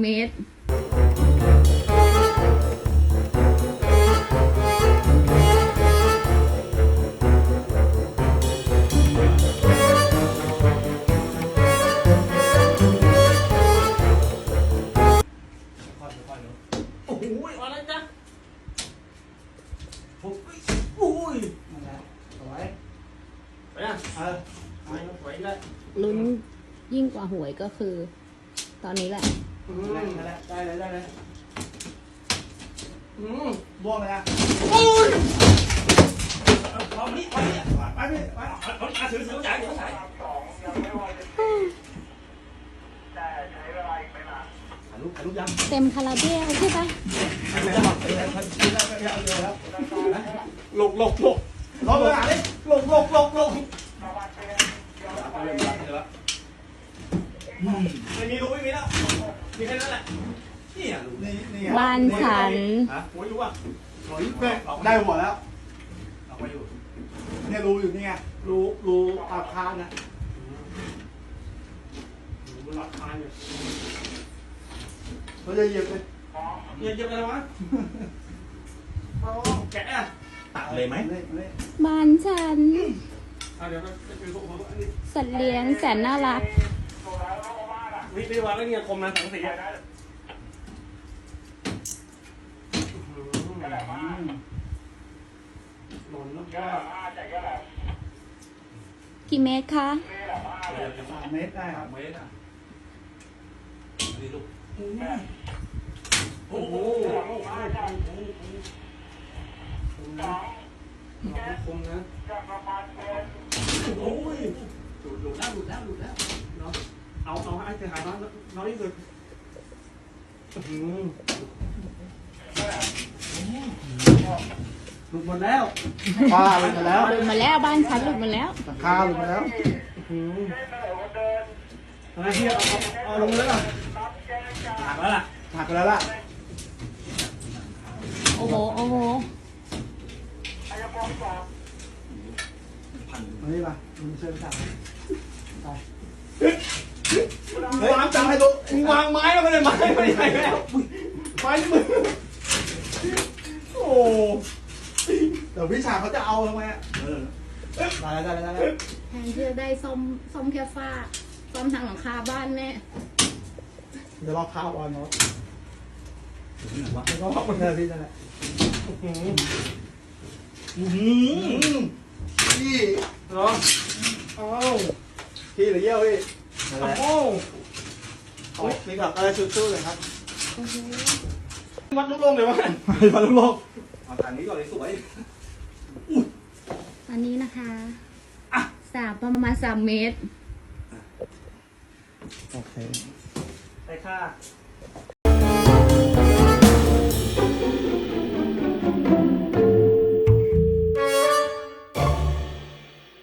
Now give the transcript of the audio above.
เมตรโอ้โหอะไรจ๊ะโอ้ยอุ้ยนั่นแหละสวยไปอะเออไปสวยเลยลุ้นยิ่งกว่าหวยก็คือ ตอนนี้แหละ อืนั่นแหละมนั่นแหละได้เลยได้เลยอืมบวกเลยนะโอ้ยเอานี่เอานี่ไปพี่ไปเอาเอาเอาถือถือจ่ายถือจ่ายถ่ายรูปถ่ายรูปยังเต็มคาราเบลใช่ปะไม่ได้บอกเลยพันชิ้นแล้วไม่เอาเลยแล้วหลบหลบหลบลงเลยอะนี่ลงลงลงลง ไม่มีรูปไม่มีแล้ว มีแค่นั้นแหละนี่อะรูปนี่นี่บ้านฉัน ฮะโอ้ยรู้อะโอ้ยแม่ได้หัวแล้วเอาไปอยู่เนี่ยรูอยู่นี่ไงรูรูอาคารนะมันรับทานอยู่เราจะเหยียบเลยเยี่ยมเยี่ยมอะไรวะแกะอะตัดเลยไหมเลยเลยบ้านฉันอะเดี๋ยวเราจะไปพวกเขาอันนี้สัตว์เลี้ยงแสนน่ารัก วิธีวางแล้วเนี่ยคมนะสังสีอะหล่นแล้วก็กี่เมตรคะสามเมตรได้ครับเมตรอะนี่ลูกโอ้โหคมนะโอ้ยหลุดหลุดแล้วหลุดแล้วหลุดแล้วเนาะ เอาเอาให้เสียหายน้อยน้อยที่สุดอืมหลุดหมดแล้วป้าหลุดหมดแล้วหลุดมาแล้วบ้านฉันหลุดมาแล้วหลังคาหลุดหมดแล้วอืมอะไรที่เอาเอาเอาลงเลยอะหักแล้วล่ะหักไปแล้วล่ะโอ้โหโอ้โหมานี่ป่ะมึงเชิญสั่งไปเฮ้ย วางจังให้ดูมึงวางไม้แล้วไม่ได้ไม้ไม่ได้แล้วไฟนี่มึงโอ้เดี๋ยวพี่ชายเขาจะเอาทำไมอะเออได้แล้วได้แล้วได้แล้วแทนที่จะได้ซ่อมซ่อมแค่ฝ้าซ่อมทางหลังคาบ้านแม่เดี๋ยวรอข้าวก่อนเนาะแล้วก็พักมันเลยพี่นั่นแหละอืมอืมพี่เนาะเอ้าพี่หรือเยี่ยวพี่ นั่นแหละโอ้เอามีแบบอะไรชุดๆเลยครับวัดลูกลงเลยวะไปมาลุกโลกเอาทางนี้ก่อนเลยสวยอันนี้นะคะสามประมาณสามเมตร โอเค ได้ค่า